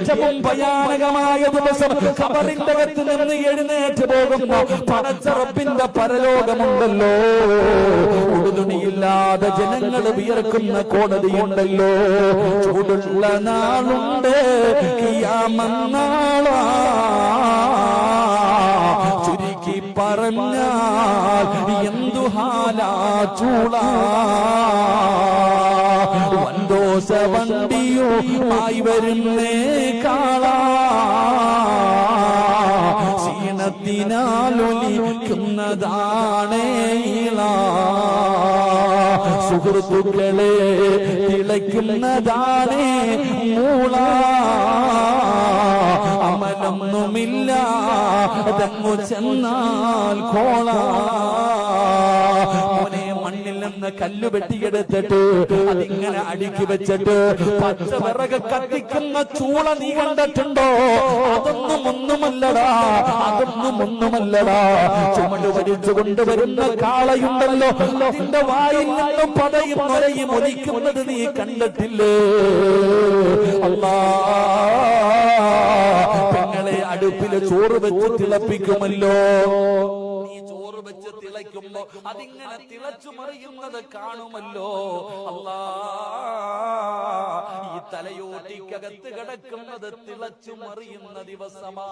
ഏറ്റവും ഭയാനകമായ ദിവസം കബറിന്റെ അകത്ത് നിന്ന് എഴുന്നേറ്റ് പോകുമ്പോ പടച്ചറപ്പിന്റെ പരലോകമുണ്ടല്ലോ. ഉടുതുണിയില്ലാതെ ജനങ്ങൾ വിയർക്കുന്ന കോടതിയുണ്ടല്ലോ. ചൂടുള്ള നാളുണ്ട് കിയാമന്നാളാ ചുരുക്കി പറഞ്ഞാൽ എന്തു ഹാലാ ചൂളാ വന്തോസ വണ്ടിയോ ആയി വരുന്നേ കാളാ ക്ഷീണത്തിനാലൊലിക്കുന്നതാണേ ഇള. സുഹൃത്തുക്കളെ തിളയ്ക്കുന്നതാണേ മൂള. അമലൊന്നുമില്ല തങ്ങു ചെന്നാൽ കോള. നിന്ന് കല്ല് വെട്ടിയെടുത്തിട്ട് അതിങ്ങനെ അടുക്കി വെച്ചിട്ട് പച്ചവിറക് കത്തിക്കുന്ന ചൂള നീ കണ്ടിട്ടുണ്ടോ? അതൊന്നും ഒന്നുമല്ലടാ അതൊന്നും ഒന്നുമല്ലടാ. ചുമട് വലിച്ചു കൊണ്ടുവരുന്ന കാളയുണ്ടല്ലോ അതിന്റെ വായിൽ നിന്നും പതയും നൊരയും ഒലിക്കുന്നത് നീ കണ്ടിട്ടില്ലേ? അല്ലാ അടുപ്പിൽ ചോറ് വെച്ച് തിളപ്പിക്കുമല്ലോ. തിളയ്ക്കുമ്പോ അതിങ്ങനെ തിളച്ചു മറിയുന്നത് കാണുമല്ലോ. അല്ലാ ഈ തലയോട്ടിക്കകത്ത് കിടക്കുന്നത് തിളച്ചു മറിയുന്ന ദിവസമാ.